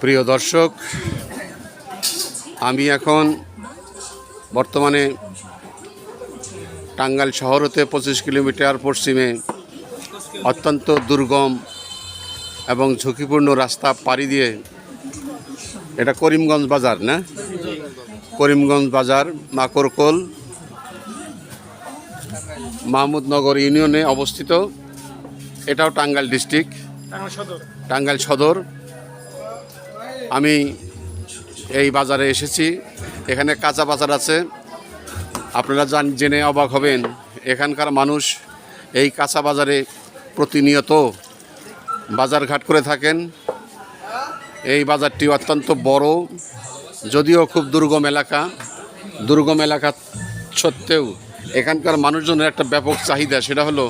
প্রিয় দর্শক আমি এখন বর্তমানে টাঙ্গাইল শহর হতে পঁচিশ কিলোমিটার পশ্চিমে অত্যন্ত দুর্গম এবং ঝুঁকিপূর্ণ রাস্তা পাড়ি দিয়ে এটা করিমগঞ্জ বাজার না? করিমগঞ্জ বাজার মাকরকোল মাহমুদনগর ইউনিয়নে অবস্থিত। এটাও টাঙ্গাইল ডিস্ট্রিক্ট টাঙ্গাইল সদর। আমি এই বাজারে এসেছি। এখানে কাঁচা বাজার আছে। আপনারা জান জেনে অবাক হবেন, এখানকার মানুষ এই কাঁচা বাজারে প্রতিনিয়ত বাজারঘাট করে থাকেন। এই বাজারটি অত্যন্ত বড়, যদিও খুব দুর্গম এলাকা। দুর্গম এলাকা সত্ত্বেও এখানকার মানুষজনের একটা ব্যাপক চাহিদা, সেটা হলো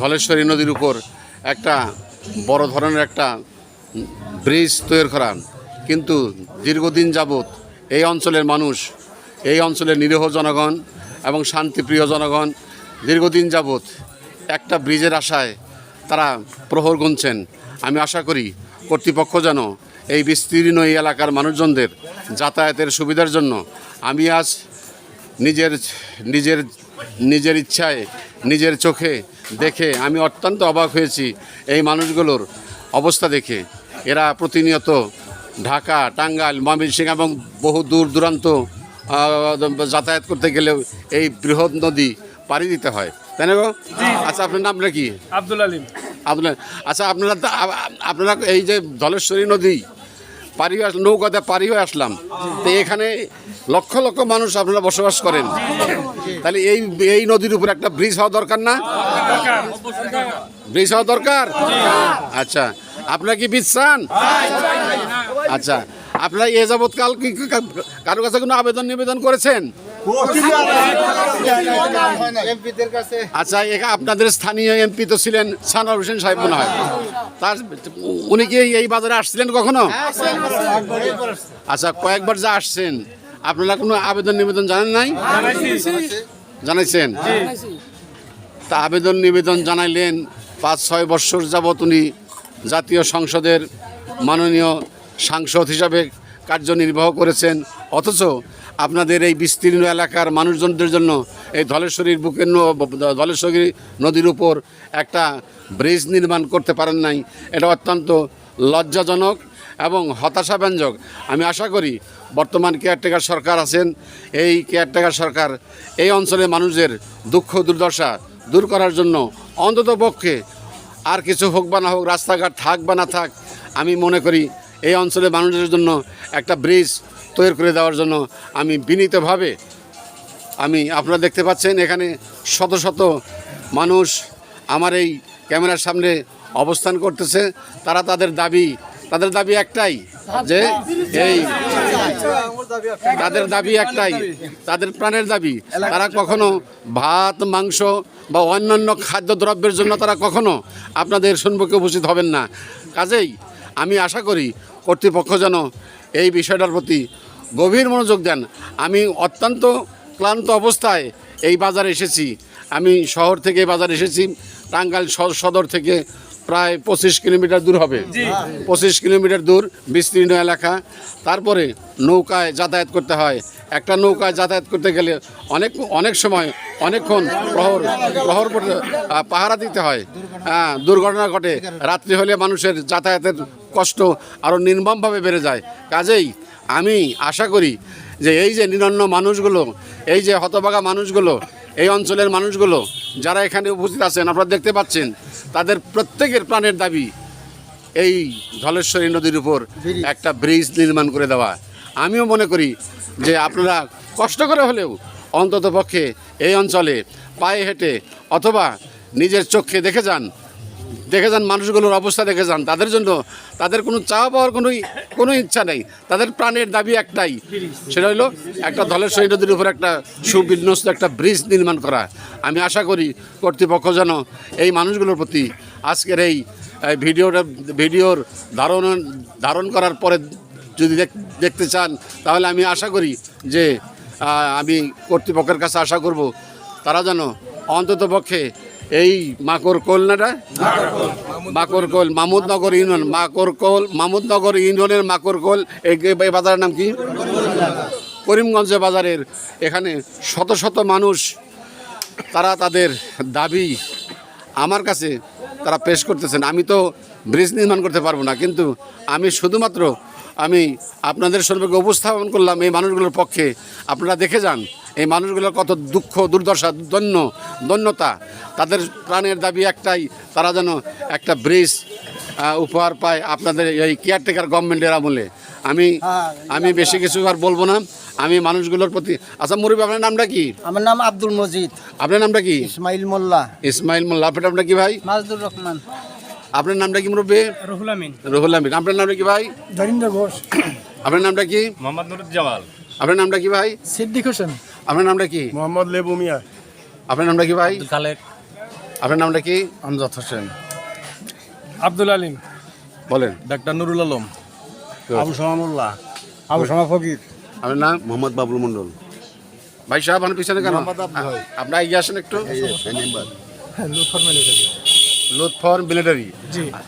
ধলেশ্বরী নদীর উপর একটা বড় ধরনের একটা ব্রিজ তৈরি করা। কিন্তু দীর্ঘদিন যাবৎ এই অঞ্চলের মানুষ, এই অঞ্চলের নিরীহ জনগণ এবং শান্তিপ্রিয় জনগণ দীর্ঘদিন যাবৎ একটা ব্রিজের আশায় তারা প্রহর গুনছেন। আমি আশা করি কর্তৃপক্ষ যেন এই বিস্তীর্ণ এই এলাকার মানুষজনদের যাতায়াতের সুবিধার জন্য আমি আজ নিজের নিজের নিজের ইচ্ছায়, নিজের চোখে দেখে আমি অত্যন্ত অবাক হয়েছি এই মানুষগুলোর অবস্থা দেখে। এরা প্রতিনিয়ত ঢাকা টাঙ্গাইল ময়মনসিংহ এবং বহু দূর দূরান্ত যাতায়াত করতে গেলেও এই বৃহৎ নদী পাড়ি দিতে হয়। তাই না আচ্ছা আপনার নামটা কি? আব্দুল আলিম। আপনার আচ্ছা আপনারা আপনারা এই যে ধলেশ্বরী নদী পারি নৌকাতে পারি হয়ে আসলাম তো এখানে লক্ষ লক্ষ মানুষ আপনারা বসবাস করেন। তাহলে এই এই নদীর উপর একটা ব্রিজ হওয়া দরকার না? ব্রিজ হওয়া দরকার? আচ্ছা আপনারা কি বীজ চান? আচ্ছা আপনারা এ যাবৎ কাল কি কারও কাছে কোনো আবেদন নিবেদন করেছেন? আচ্ছা এখা আপনাদের স্থানীয় এমপি তো ছিলেন সানোয়ার হোসেন সাহেব মনে হয়। তার উনি কি এই বাজারে আসছিলেন কখনো? আচ্ছা কয়েকবার যা আসছেন, আপনারা কোনো আবেদন নিবেদন জানেন নাই? জানাইছেন? তা আবেদন নিবেদন জানাইলেন, পাঁচ ছয় বৎসর যাবৎ উনি জাতীয় সংসদের মাননীয় সাংসদ হিসাবে কার্যনির্বাহ করেছেন। অথচ আপনাদের এই বিস্তীর্ণ এলাকার মানুষজনদের জন্য এই ধলেশ্বরীর বুকের ধলেশ্বরী নদীর উপর একটা ব্রিজ নির্মাণ করতে পারেন নাই। এটা অত্যন্ত লজ্জাজনক এবং হতাশাব্যঞ্জক। আমি আশা করি বর্তমান কেয়ারটেকার সরকার আছেন। এই কেয়ারটেকার সরকার এই অঞ্চলের মানুষদের দুঃখ, দুর্দশা দূর করার জন্য অন্তত পক্ষে আর কিছু হোক বা না হোক, রাস্তাঘাট থাক বা না থাক, আমি মনে করি এই অঞ্চলের মানুষদের জন্য একটা ব্রিজ তৈরি করে দেওয়ার জন্য আমি বিনীতভাবে আমি আপনারা দেখতে পাচ্ছেন এখানে শত শত মানুষ আমার এই ক্যামেরার সামনে অবস্থান করতেছে। তারা তাদের দাবি তাদের দাবি একটাই যে এই তাদের দাবি একটাই, তাদের প্রাণের দাবি। তারা কখনো ভাত, মাংস বা অন্যান্য খাদ্যদ্রব্যের জন্য তারা কখনো আপনাদের সম্মুখে উপস্থিত হবেন না। কাজেই আমি আশা করি কর্তৃপক্ষ যেন এই বিষয়টার প্রতি গভীর মনোযোগ দেন। আমি অত্যন্ত ক্লান্ত অবস্থায় এই বাজারে এসেছি। আমি শহর থেকে এই বাজারে এসেছি। টাঙ্গাইল সদর থেকে প্রায় পঁচিশ কিলোমিটার দূর হবে। পঁচিশ কিলোমিটার দূর বিস্তীর্ণ এলাকা। তারপরে নৌকায় যাতায়াত করতে হয়। একটা নৌকায় যাতায়াত করতে গেলে অনেক অনেক সময় অনেকক্ষণ প্রহর প্রহর পাহারা দিতে হয়। হ্যাঁ দুর্ঘটনা ঘটে। রাত্রি হলে মানুষের যাতায়াতের কষ্ট আরও নির্মমভাবে বেড়ে যায়। কাজেই আমি আশা করি যে এই যে নিরন্ন মানুষগুলো এই যে হতভাগা মানুষগুলো এই অঞ্চলের মানুষগুলো যারা এখানে উপস্থিত আছেন আপনারা দেখতে পাচ্ছেন তাদের প্রত্যেকের প্রাণের দাবি এই ধলেশ্বরী নদীর উপর একটা ব্রিজ নির্মাণ করে দেওয়া। আমিও মনে করি যে আপনারা কষ্ট করে হলেও অন্তত পক্ষে এই অঞ্চলে পায়ে হেঁটে অথবা নিজের চোখে দেখে যান দেখে যান, মানুষগুলোর অবস্থা দেখে যান। তাদের জন্য তাদের কোনো চাওয়া পাওয়ার কোনো কোনো ইচ্ছা নেই। তাদের প্রাণের দাবি একটাই। সেটা হলো একটা ধলেশ্বরী নদীর উপর একটা সুবিন্যস্ত একটা ব্রিজ নির্মাণ করা। আমি আশা করি কর্তৃপক্ষ যেন এই মানুষগুলোর প্রতি আজকের এই ভিডিওটা, ভিডিওর ধারণ ধারণ করার পরে যদি দেখ- দেখতে চান, তাহলে আমি আশা করি যে আমি কর্তৃপক্ষের কাছে আশা করব, তারা যেন অন্তত পক্ষে এই মাকর কোলনাটা মাকর কোল মামুদনগর ইউনিয়ন মাকর কোল মামুদনগর ইউনিয়নের মাকর কোল, এই এই বাজারের নাম কি? করিমগঞ্জ বাজারের। এখানে শত শত মানুষ, তারা তাদের দাবি আমার কাছে তারা পেশ করতেছেন। আমি তো ব্রিজ নির্মাণ করতে পারব না, কিন্তু আমি শুধুমাত্র আমি আপনাদের সম্পর্কে উপস্থাপন করলাম এই মানুষগুলোর পক্ষে। আপনারা দেখে যান এই মানুষগুলোর কত দুঃখ দুর্দশা দন্য দন্যতা। তাদের প্রাণের দাবি একটাই তারা যেন একটা ব্রিজ উপহার পায় আপনাদের এই কেয়ারটেকার গভর্নমেন্টের আমলে। আমি আমি বেশি কিছু আর বলব না। আমি মানুষগুলোর প্রতি আচ্ছা মুরব্বী আপনার নামটা কি? আমার নাম আব্দুল মজিদ। আপনার নামটা কি? ইসমাইল মোল্লা। ইসমাইল মোল্লা। আপনার নামটা কি ভাই? মাজদুর রহমান। আপনার নামটা কি মুরব্বী? রহুল আমিন। রুহুল আমিন। আপনার নামটা কি ভাই? ধরিন্দর ঘোষ। আপনার নামটা কি? মোহাম্মদ নুরুজ্জামাল আপনার নামটা কি ভাই? সিদ্দিক হোসেন। আপনার নামটা কি? মোহাম্মদ লেবু মিয়া। আপনার নামটা কি ভাই? খালেক। আপনার নামটা কি? আমজাদ হোসেন। আব্দুল আলিম। বলেন। ডাক্তার নুরুল আলম। আবু সামামুল্লাহ। আবু শামা ফকির। আপনার নাম? মোহাম্মদ বাবুল মন্ডল ভাই সাহেব আপনার পিছনে কেন। আপনার এগিয়ে আসেন একটু। লুৎফর মিলিটারি।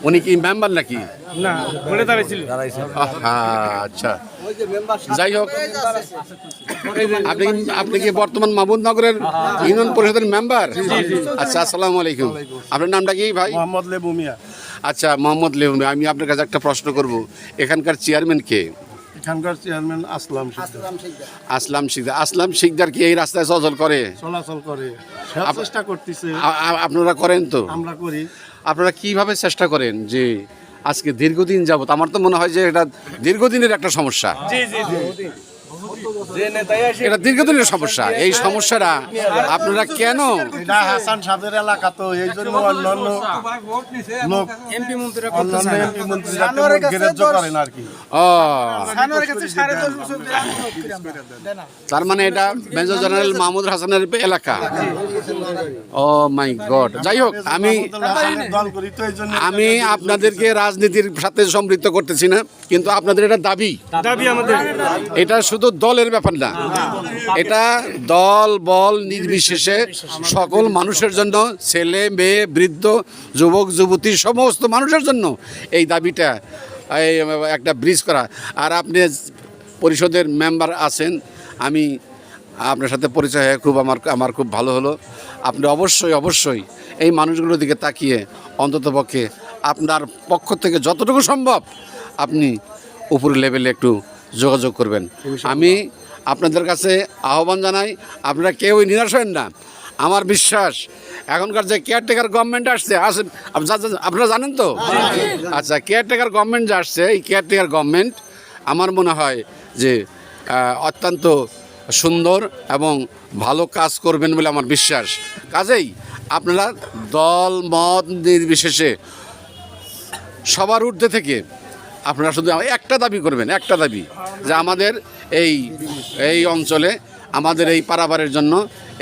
উনি কি মেম্বার নাকি? না বলে দাঁড়াইছিল আচ্ছা। যাই হোক আপনি কি- আপনি কি বর্তমান মাহমুদনগরের ইউনিয়ন পরিষদের মেম্বার? আচ্ছা আসসালামু আলাইকুম। আপনার নামটা কি ভাই? মোহাম্মদ লেবু মিয়া। আচ্ছা মোহাম্মদ লেবুন আমি আপনার কাছে একটা প্রশ্ন করব। এখানকার চেয়ারম্যান কে? এখানকার চেয়ারম্যান আসলাম আসলাম শিকদার। আসলাম শিকদার। কি এই রাস্তায় চলাচল করে? চলাচল করে। চেষ্টা করতেছে। আপনারা করেন তো? আমরা করি। আপনারা কীভাবে চেষ্টা করেন যে আজকে দীর্ঘদিন যাবত? আমার তো মনে হয় যে এটা দীর্ঘদিনের একটা সমস্যা। এটা দীর্ঘদিনের সমস্যা। এই সমস্যাটা আপনারা কেন? এটা হাসান সাদের এলাকা তো এই জন্য অন্যান্য লোক এমপি অন্যান্য মন্ত্রীরা গ্রাহ্য করেন আর কি। ও। তার মানে এটা মেজর জেনারেল মাহমুদ হাসানের এলাকা? Oh my God. যাই হোক আমি দল আমি আপনাদেরকে রাজনীতির সাথে সম্পৃক্ত করতেছি না কিন্তু আপনাদের এটা দাবি। দাবি আমাদের। এটা শুধু দলের ব্যাপার না। এটা দল, বল নির্বিশেষে সকল মানুষের জন্য, ছেলে, মেয়ে, বৃদ্ধ, যুবক, যুবতী, সমস্ত মানুষের জন্য এই দাবিটা, এই একটা ব্রিজ করা। আর আপনি পরিষদের মেম্বার আছেন, আমি আপনার সাথে পরিচয় হয়ে খুব আমার আমার খুব ভালো হলো। আপনি অবশ্যই অবশ্যই এই মানুষগুলোর দিকে তাকিয়ে অন্ততপক্ষে আপনার পক্ষ থেকে যতটুকু সম্ভব আপনি উপরের লেভেলে একটু যোগাযোগ করবেন। আমি আপনাদের কাছে আহ্বান জানাই আপনারা কেউই নিরাশ হবেন না। আমার বিশ্বাস এখনকার যে কেয়ারটেকার গভর্নমেন্ট আসছে আসেন আপনারা জানেন তো? আচ্ছা কেয়ারটেকার গভর্নমেন্ট যে আসছে এই কেয়ারটেকার গভর্নমেন্ট আমার মনে হয় যে অত্যন্ত সুন্দর এবং ভালো কাজ করবেন বলে আমার বিশ্বাস। কাজেই আপনারা দল মত নির্বিশেষে সবার ঊর্ধ্বে থেকে আপনারা শুধু একটা দাবি করবেন একটা দাবি যে আমাদের এই এই অঞ্চলে আমাদের এই পারাবারের জন্য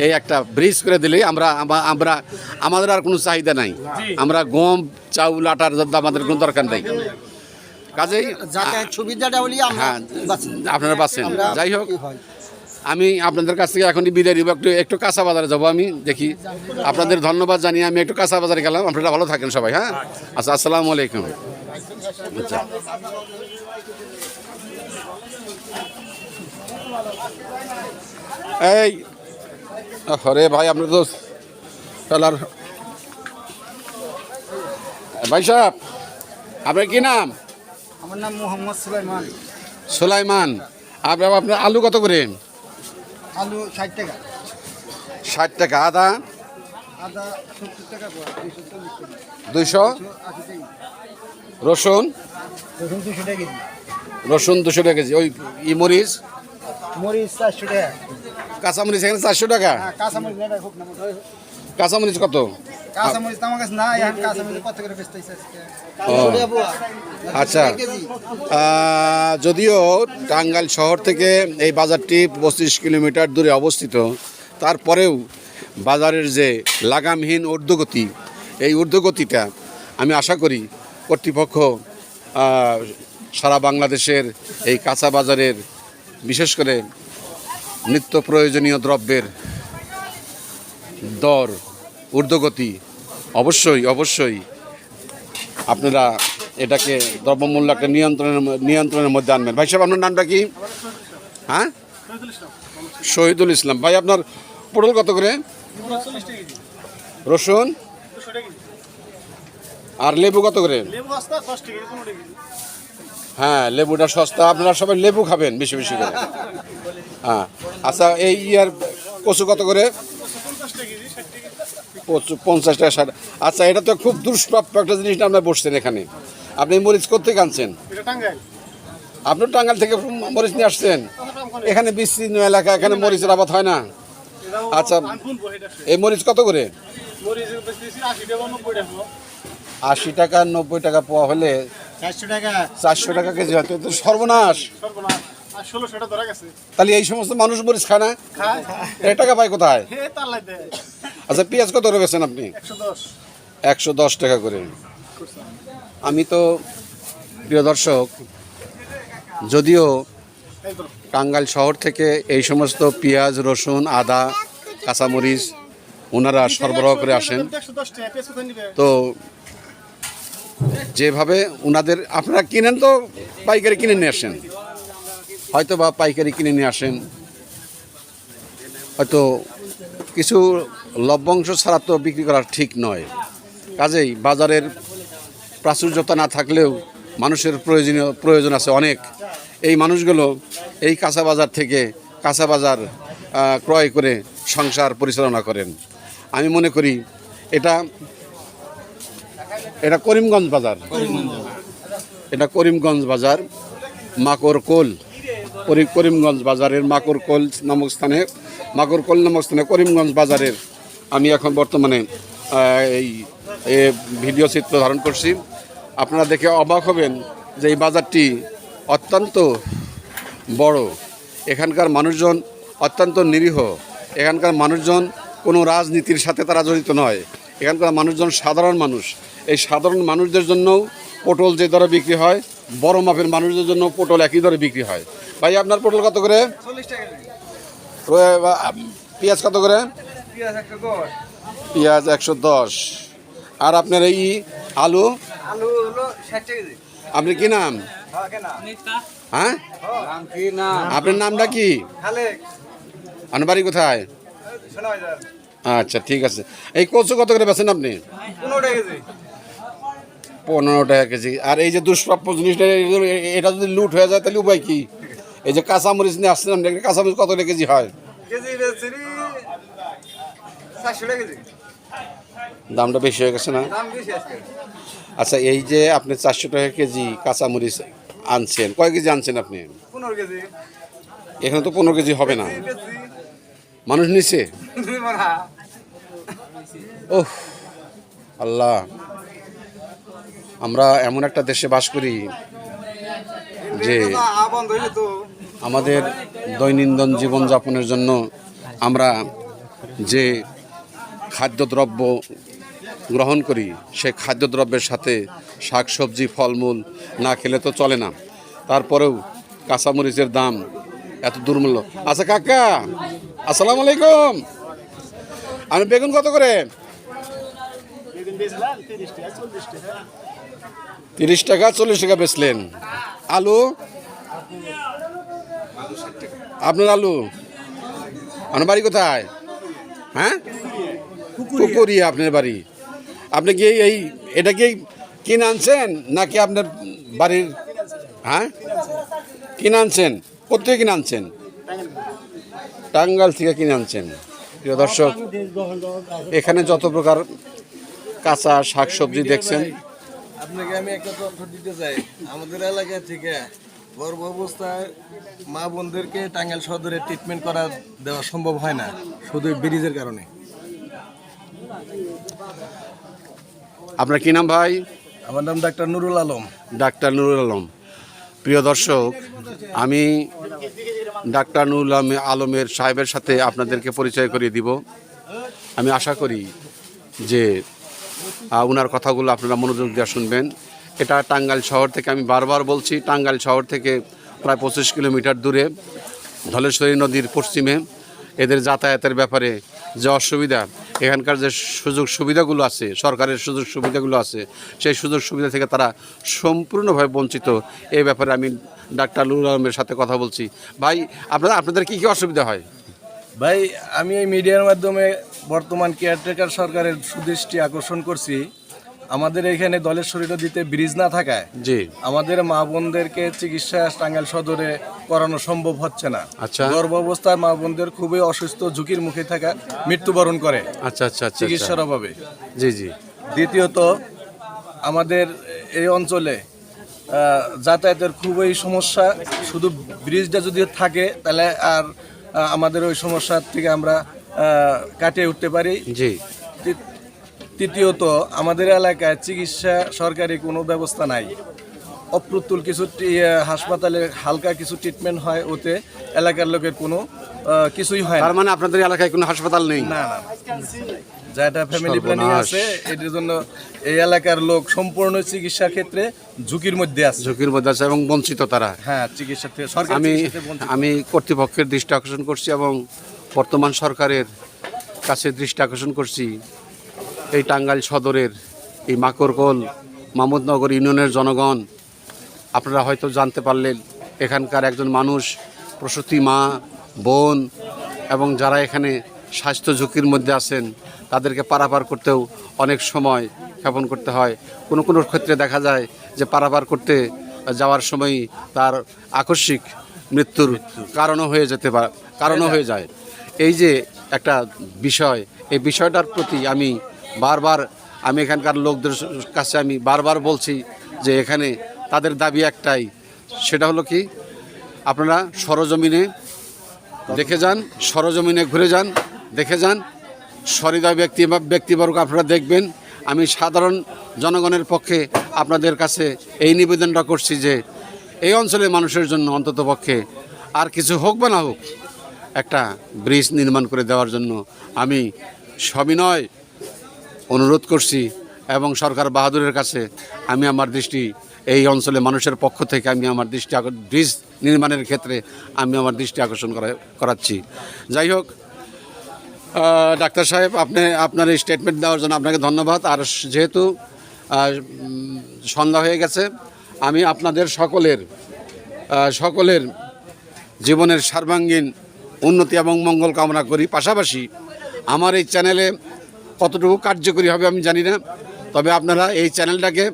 এই একটা ব্রিজ করে দিলেই আমরা আমরা আমাদের আর কোনো চাহিদা নাই। আমরা গম চাউল আটার জন্য আমাদের কোনো দরকার নেই। কাজেই হ্যাঁ আপনারা পাচ্ছেন যাই হোক আমি আপনাদের কাছ থেকে এখনই বিদায় নিব। একটু একটু কাঁচা বাজারে যাব আমি দেখি। আপনাদের ধন্যবাদ জানিয়ে আমি একটু কাঁচা বাজারে গেলাম। আপনারা ভালো থাকেন সবাই হ্যাঁ? আচ্ছা আসসালামু আলাইকুম। এই হরে ভাই আপনার তো চলার ভাই সাহেব আপনার কি নাম? আমার নাম মোহাম্মদ সুলাইমান। সুলাইমান আপনার আপনার আলু কত করে? আলু ষাট টাকা। ষাট টাকা আদা? আদা সত্তর টাকা দুইশো রসুন? রসুন দুশো টাকা কেজি। ওই ই মরিচ? মরিচ চারশো টাকা। কাঁচামরিচ এখানে চারশো টাকা? হ্যাঁ কাঁচামরিচ কত। আচ্ছা। যদিও টাঙ্গাইল শহর থেকে এই বাজারটি পঁচিশ কিলোমিটার দূরে অবস্থিত তারপরেও বাজারের যে লাগামহীন ঊর্ধ্বগতি এই ঊর্ধ্বগতিটা আমি আশা করি কর্তৃপক্ষ সারা বাংলাদেশের এই কাঁচা বাজারের বিশেষ করে নিত্য প্রয়োজনীয় দ্রব্যের দর ঊর্ধ্বগতি অবশ্যই অবশ্যই আপনারা এটাকে দ্রব্যমূল্য একটা নিয়ন্ত্রণের নিয়ন্ত্রণের মধ্যে আনবেন। ভাই সাহেব আপনার নামটা কি? হ্যাঁ? শহীদুল ইসলাম। ভাই আপনার পটল কত করে? রসুন? আর লেবু কত করে? হ্যাঁ লেবুটা সস্তা আপনারা সবাই লেবু খাবেন বেশি বেশি করে। হ্যাঁ আচ্ছা এই ইয়ার কচু কত করে? পঞ্চাশ টাকা ষাট। আচ্ছা এটা তো খুব দুষ্প্রাপ্য একটা জিনিস না আপনার বসছেন এখানে। আপনি মরিচ করতে আনছেন? আপনি টাঙ্গাল থেকে মরিচ নিয়ে আসছেন? এখানে বিস্তীর্ণ এলাকা এখানে মরিচের আবাদ হয় না? আচ্ছা এই মরিচ কত করে? আশি টাকা নব্বই টাকা পাওয়া হলে চারশো টাকা। চারশো টাকা কেজি হয়তো তো সর্বনাশ। তাহলে এই সমস্ত মানুষ মরিচ খায় না? এই টাকা পায় কোথায়? আচ্ছা পেঁয়াজ কত করে বেছেন আপনি? একশো দশ। টাকা করে। আমি তো প্রিয় দর্শক যদিও টাঙ্গাইল শহর থেকে এই সমস্ত পেঁয়াজ রসুন আদা কাঁচামরিচ ওনারা সরবরাহ করে আসেন। তো যেভাবে ওনাদের আপনারা কিনেন তো, পাইকারি কিনে নিয়ে আসেন। হয়তো বা পাইকারি কিনে নিয়ে আসেন। হয়তো কিছু লভ্যাংশ ছাড়া তো বিক্রি করা ঠিক নয়। কাজেই বাজারের প্রাচুর্যতা না থাকলেও মানুষের প্রয়োজনীয়, প্রয়োজন আছে অনেক। এই মানুষগুলো এই কাঁচা বাজার থেকে কাঁচা বাজার ক্রয় করে সংসার পরিচালনা করেন। আমি মনে করি এটা এটা করিমগঞ্জ বাজার। এটা করিমগঞ্জ বাজার মাকরকোল করি- করিমগঞ্জ বাজারের মাকর কোল নামক স্থানে মাকর কোল নামক স্থানে করিমগঞ্জ বাজারের আমি এখন বর্তমানে এই ভিডিও চিত্র ধারণ করছি। আপনারা দেখে অবাক হবেন যে এই বাজারটি অত্যন্ত বড়। এখানকার মানুষজন অত্যন্ত নিরীহ। এখানকার মানুষজন কোনো রাজনীতির সাথে তারা জড়িত নয়। এখানকার মানুষজন সাধারণ মানুষ। এই সাধারণ মানুষদের জন্যও পটল যে দরে বিক্রি হয় বড় মাপের মানুষদের জন্য পটল একই দরে বিক্রি হয়। ভাই আপনার পটল কত করে? পেঁয়াজ কত করে? পেঁয়াজ একশো দশ। আর আপনার এই আলু? আলু হলো ষাট টাকা আপনি কি নাম? হ্যাঁ হ্যাঁ? আপনার নামটা কি? আপনার বাড়ি কোথায়? আচ্ছা ঠিক আছে। এই কচু কত করে বেছেন আপনি? পনেরো টাকা কেজি। আর এই যে দুষ্প্রাপ্য জিনিসটা এটা যদি লুট হয়ে যায় তাহলে উপায় কি? এই যে কাঁচামরিচ নিয়ে আপনি কাঁচামরিচ কত টাকা কেজি হয়? দামটা বেশি হয়ে গেছে না? আচ্ছা এই যে আপনি চারশো টাকা কেজি কাঁচামরিচ আনছেন কয় কেজি আনছেন আপনি? এখানে তো পনেরো কেজি হবে না। মানুষ নিচ্ছে মারা। ওহ আল্লাহ। আমরা এমন একটা দেশে বাস করি যে আমাদের দৈনন্দিন জীবনযাপনের জন্য আমরা যে খাদ্যদ্রব্য গ্রহণ করি সেই খাদ্যদ্রব্যের সাথে শাকসবজি, ফলমূল না খেলে তো চলে না। তারপরেও কাঁচামরিচের দাম এত দুর্মূল্য। আচ্ছা কাকা, আসসালামু আলাইকুম। আমি বেগুন কত করে? তিরিশ টাকা, চল্লিশ টাকা বেচলেন। আলু? আপনার আলু? আপনার বাড়ি কোথায়? হ্যাঁ? পুকুরিয়া আপনার বাড়ি। আপনি কি এই- এটা কি কিনে আনছেন নাকি আপনার বাড়ির? হ্যাঁ? কিনে আনছেন? কোথেকে কিনে আনছেন? টাঙ্গাল থেকে কিনে আনছেন। প্রিয় দর্শক, এখানে যত প্রকার কাঁচা শাকসবজি দেখছেন আপনাকে আমি একটা তথ্য দিতে চাই। আমাদের এলাকা থেকে গর্ভ অবস্থায় মা বোনদেরকে টাঙ্গাইল সদরে ট্রিটমেন্ট করা দেওয়া সম্ভব হয় না শুধু ব্রিজের কারণে। আপনার কি নাম ভাই? আমার নাম ডাক্তার নুরুল আলম। ডাক্তার নুরুল আলম। প্রিয় দর্শক আমি ডাক্তার নুরুল আলম আলমের সাহেবের সাথে আপনাদেরকে পরিচয় করিয়ে দিব। আমি আশা করি যে ওনার কথাগুলো আপনারা মনোযোগ দিয়ে শুনবেন। এটা টাঙ্গাইল শহর থেকে আমি বারবার বলছি, টাঙ্গাইল শহর থেকে প্রায় পঁচিশ কিলোমিটার দূরে, ধলেশ্বরী নদীর পশ্চিমে। এদের যাতায়াতের ব্যাপারে যে অসুবিধা, এখানকার যে সুযোগ সুবিধাগুলো আছে, সরকারের সুযোগ সুবিধাগুলো আছে, সেই সুযোগ সুবিধা থেকে তারা সম্পূর্ণভাবে বঞ্চিত। এই ব্যাপারে আমি ডাক্তার নুরুল আলমের সাথে কথা বলছি। ভাই আপনারা আপনাদের কী কী অসুবিধা হয়? ভাই, আমি এই মিডিয়ার মাধ্যমে বর্তমান কেয়ারটেকার সরকারের সুদৃষ্টি আকর্ষণ করছি। আমাদের এখানে দলের শরীরে দিতে ব্রিজ না থাকায় জি। আমাদের মা বোনদেরকে চিকিৎসা টাঙ্গাইল সদরে করানো সম্ভব হচ্ছে না। আচ্ছা। গর্ভ অবস্থায় মা বোনদের খুবই অসুস্থ ঝুঁকির মুখে থাকা মৃত্যুবরণ করে আচ্ছা আচ্ছা আচ্ছা চিকিৎসার অভাবে। জি জি। দ্বিতীয়ত আমাদের এই অঞ্চলে আহ, যাতায়াতের খুবই সমস্যা। শুধু ব্রিজটা যদি থাকে তাহলে আর আহ, আমাদের ওই সমস্যার থেকে আমরা কাটিয়ে উঠতে পারি। জি। তৃতীয়ত আমাদের এলাকায় চিকিৎসা সরকারি কোনো ব্যবস্থা নাই। অপ্রতুল কিছু হাসপাতালে হালকা কিছু ট্রিটমেন্ট হয় ওতে এলাকার লোকের কোনো কিছুই হয় না। তার মানে আপনাদের এলাকায় কোনো হাসপাতাল নেই? না না। যেটা ফ্যামিলি প্ল্যানিং আছে এটার জন্য এই এলাকার লোক সম্পূর্ণ চিকিৎসার ক্ষেত্রে ঝুঁকির মধ্যে আছে। ঝুঁকির মধ্যে আছে এবং বঞ্চিত তারা। হ্যাঁ চিকিৎসা আমি চিকিৎসা। আমি কর্তৃপক্ষের দৃষ্টি আকর্ষণ করছি এবং বর্তমান সরকারের কাছে দৃষ্টি আকর্ষণ করছি, এই টাঙ্গাইল সদরের এই মাকড়কোল মামুদনগর ইউনিয়নের জনগণ। আপনারা হয়তো জানতে পারলেন, এখানকার একজন মানুষ, প্রসূতি মা, বোন, এবং যারা এখানে স্বাস্থ্য ঝুঁকির মধ্যে আছেন, তাদেরকে পারাপার করতেও অনেক সময় ক্ষেপণ করতে হয়। কোনো কোনো ক্ষেত্রে দেখা যায় যে পারাপার করতে যাওয়ার সময় তার আকস্মিক মৃত্যুর কারণও হয়ে যেতে পারে, কারণও হয়ে যায়। এই যে একটা বিষয়, এই বিষয়টার প্রতি আমি বারবার, আমি এখানকার লোকদের কাছে আমি বারবার বলছি যে এখানে তাদের দাবি একটাই, সেটা হলো কি, আপনারা সরজমিনে দেখে যান, সরজমিনে ঘুরে যান, দেখে যান, সরিদা ব্যক্তি বা ব্যক্তিবর্গ আপনারা দেখবেন। আমি সাধারণ জনগণের পক্ষে আপনাদের কাছে এই নিবেদনটা করছি যে, এই অঞ্চলের মানুষের জন্য অন্তত পক্ষে আর কিছু হোক বা না হোক একটা ব্রিজ নির্মাণ করে দেওয়ার জন্য আমি সবিনয় অনুরোধ করছি এবং সরকার বাহাদুরের কাছে আমি আমার দৃষ্টি এই অঞ্চলে মানুষের পক্ষ থেকে আমি আমার দৃষ্টি ব্রিজ নির্মাণের ক্ষেত্রে আমি আমার দৃষ্টি আকর্ষণ করা, করাচ্ছি। যাই হোক ডাক্তার সাহেব, আপনি আপনার এই স্টেটমেন্ট দেওয়ার জন্য আপনাকে ধন্যবাদ। আর যেহেতু সন্ধ্যা হয়ে গেছে, আমি আপনাদের সকলের সকলের জীবনের সর্বাঙ্গীন উন্নতি এবং মঙ্গল কামনা করি। পাশাপাশি আমার এই চ্যানেলে কতটুকু কার্যকরী হবে আমি জানি না। তবে আপনারা এই চ্যানেলটাকে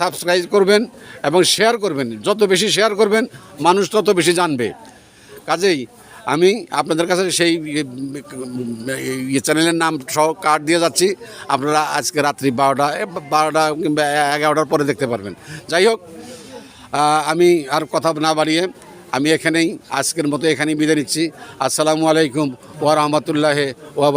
সাবস্ক্রাইব করবেন এবং শেয়ার করবেন। যত বেশি শেয়ার করবেন, মানুষ তত বেশি জানবে। কাজেই আমি আপনাদের কাছে সেই ইয়ে চ্যানেলের নাম সহ কার্ড দিয়ে যাচ্ছি। আপনারা আজকে রাত্রি বারোটা বারোটা কিংবা এগারোটার পরে দেখতে পারবেন। যাই হোক আমি আর কথা না বাড়িয়ে আমি এখানেই আজকের মতো এখানেই বিদায় নিচ্ছি। আসসালামু আলাইকুম ওয়া রহমতুল্লাহ ওয়া